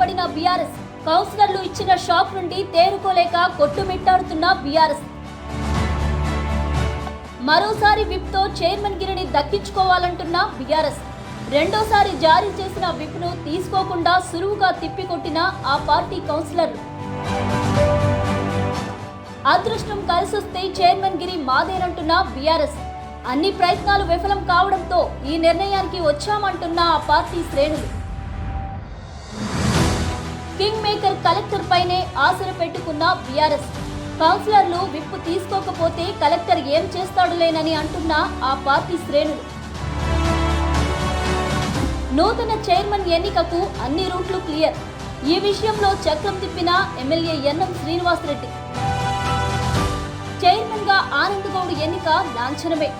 పడిన బీఆర్ఎస్. కౌన్సిలర్లు ఇచ్చిన షాక్ నుండి తేరుకోలేక కొట్టుమిట్టాడుతున్న బీఆర్ఎస్. మరోసారి విప్తో చైర్మన్ గిరిని దక్కించుకోవాలంటున్న బీఆర్ఎస్. రెండోసారి జారీ చేసిన విప్ను తీసుకోకుండా సులువుగా తిప్పికొట్టిన ఆ పార్టీ కౌన్సిలర్లు. అదృష్టం కలిసొస్తే చైర్మన్ గిరి మాదేనంటున్న బీఆర్ఎస్. అన్ని ప్రయత్నాలు విఫలం కావడంతో ఈ నిర్ణయానికి వచ్చామంటున్న ఆ పార్టీ శ్రేణులు. కింగ్ మేకర్ కలెక్టర్ పైనే ఆశలు పెట్టుకున్న బీఆర్ఎస్ కౌన్సిలర్లు విప్పు తీసుకోకపోతే కలెక్టర్ ఏం చేస్తాడులేనని అంటున్న ఆ పార్టీ శ్రేణులు. నూతన చైర్మన్ ఎన్నికకు అన్ని రూట్లు క్లియర్. ఈ విషయంలో చక్రం తిప్పిన ఎమ్మెల్యే ఎన్ఎం శ్రీనివాసరెడ్డి చైర్మన్గా ఆనంద్ గౌడ్ ఎన్నిక లాంఛనమే.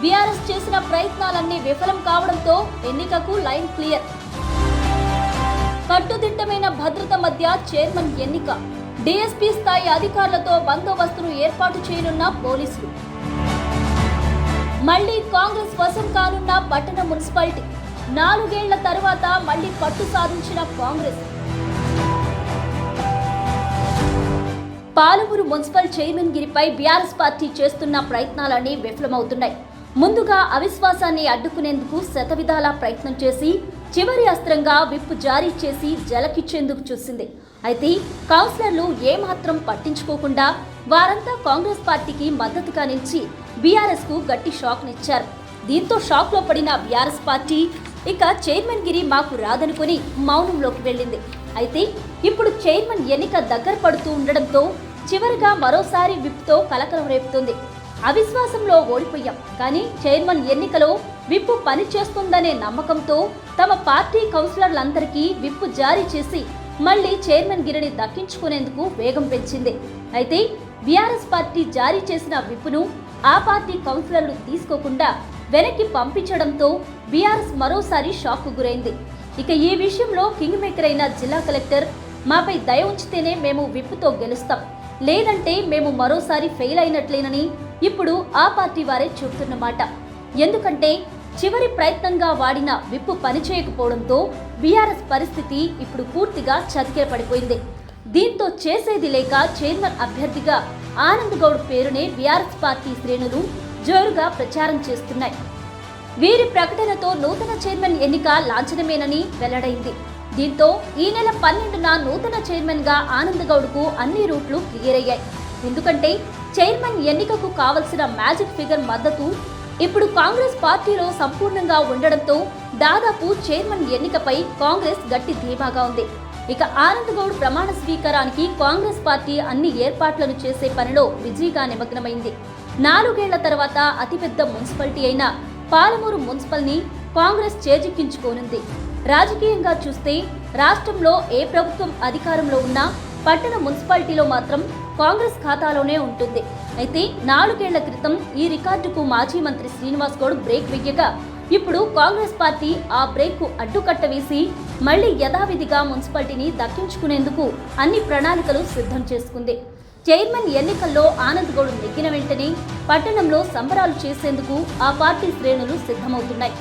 బీఆర్ఎస్ చేసిన ప్రయత్నాలన్నీ విఫలం కావడంతో ఎన్నికకు లైన్ క్లియర్. కట్టుదిట్టమైన భద్రత మధ్య చైర్మన్ ఎన్నిక. డీఎస్పీ స్థాయి అధికారులతో బందోబస్తును ఏర్పాటు చేయనున్న పోలీసులు. మళ్ళీ కాంగ్రెస్ వశం కానున్న పట్టణ మున్సిపాలిటీ. నాలుగేళ్ళ తర్వాత మళ్ళీ పట్టు సాధించిన కాంగ్రెస్. పాలమూరు మున్సిపల్ చైర్మన్ గిరిపై బీఆర్ఎస్ పార్టీ చేస్తున్న ప్రయత్నాలన్నీ విఫలమవుతున్నాయి. ముందుగా అవిశ్వాసాన్ని అడ్డుకునేందుకు శతవిధాల ప్రయత్నం చేసి చివరి అస్త్రంగా విప్పు జారీ చేసి జలకిచ్చేందుకు చూసింది. అయితే కౌన్సిలర్లు ఏమాత్రం పట్టించుకోకుండా వారంతా కాంగ్రెస్ పార్టీకి మద్దతుగా నిలిచి బీఆర్ఎస్కు గట్టి షాక్నిచ్చారు దీంతో షాక్లో పడిన బీఆర్ఎస్ పార్టీ ఇక చైర్మన్ గిరి మాకు రాదనుకుని మౌనంలోకి వెళ్ళింది. అయితే ఇప్పుడు చైర్మన్ ఎన్నిక దగ్గర పడుతూ ఉండడంతో చివరిగా మరోసారి విప్తో కలకలం రేపుతుంది. అవిశ్వాసంలో ఓడిపోయాం. కానీ చైర్మన్ ఎన్నికలో విప్పు పనిచేస్తుందనే నమ్మకంతో తమ పార్టీ కౌన్సిలర్లందరికీ విప్పు జారీ చేసి మళ్ళీ చైర్మన్ గిరిని దక్కించుకునేందుకు వేగం పెంచింది. అయితే బీఆర్ఎస్ పార్టీ జారీ చేసిన విప్పును ఆ పార్టీ కౌన్సిలర్లు తీసుకోకుండా వెనక్కి పంపించడంతో బీఆర్ఎస్ మరోసారి షాక్కు గురైంది. ఇక ఈ విషయంలో కింగ్ మేకర్ అయిన జిల్లా కలెక్టర్ మాపై దయ ఉంచితేనే మేము విప్పుతో గెలుస్తాం. లేదంటే మేము మరోసారి ఫెయిల్ అయినట్లేనని ఇప్పుడు ఆ పార్టీ వారే చెబుతున్నమాట ఎందుకంటే చివరి ప్రయత్నంగా వాడిన విప్పు పనిచేయకపోవడంతో బీఆర్ఎస్ పరిస్థితి ఇప్పుడు పూర్తిగా చతికే పడిపోయింది. దీంతో చేసేది లేక చైర్మన్ అభ్యర్థిగా ఆనంద్ గౌడ్ పేరునే బీఆర్ఎస్ పార్టీ శ్రేణులు జోరుగా ప్రచారం చేస్తున్నాయి. వీరి ప్రకటనతో నూతన చైర్మన్ ఎన్నిక లాంఛనమేనని వెల్లడైంది. దీంతో ఈ నెల పన్నెండున నూతన చైర్మన్గా ఆనంద్ గౌడ్కు అన్ని రూట్లు క్లియర్ అయ్యాయి ఎందుకంటే చైర్మన్ ఎన్నికకు కావలసిన మ్యాజిక్ ఫిగర్ మద్దతు ఇప్పుడు కాంగ్రెస్ పార్టీలో సంపూర్ణంగా ఉండడంతో దాదాపు చైర్మన్ ఎన్నికపై కాంగ్రెస్ గట్టి ధీమాగా ఉంది. ఇక ఆనంద్ గౌడ్ ప్రమాణ స్వీకారానికి కాంగ్రెస్ పార్టీ అన్ని ఏర్పాట్లను చేసే పనిలో బిజీగా నిమగ్నమైంది. నాలుగేళ్ళ తర్వాత అతిపెద్ద మున్సిపాలిటీ అయిన పాలమూరు మున్సిపల్ని కాంగ్రెస్ చేజిక్కించుకోనుంది. రాజకీయంగా చూస్తే రాష్ట్రంలో ఏ ప్రభుత్వం అధికారంలో ఉన్నా పట్టణ మున్సిపాలిటీలో మాత్రం కాంగ్రెస్ ఖాతాలోనే ఉంటుంది. అయితే నాలుగేళ్ళ క్రితం ఈ రికార్డుకు మాజీ మంత్రి శ్రీనివాస్ గౌడ్ బ్రేక్ వెయ్యగా ఇప్పుడు కాంగ్రెస్ పార్టీ ఆ బ్రేక్కు అడ్డుకట్ట వేసి మళ్ళీ యథావిధిగా మున్సిపాలిటీని దక్కించుకునేందుకు అన్ని ప్రణాళికలు సిద్ధం చేసుకుంది. చైర్మన్ ఎన్నికల్లో ఆనంద్ గౌడ్ నెగ్గిన వెంటనే పట్టణంలో సంబరాలు చేసేందుకు ఆ పార్టీ శ్రేణులు సిద్ధమవుతున్నాయి.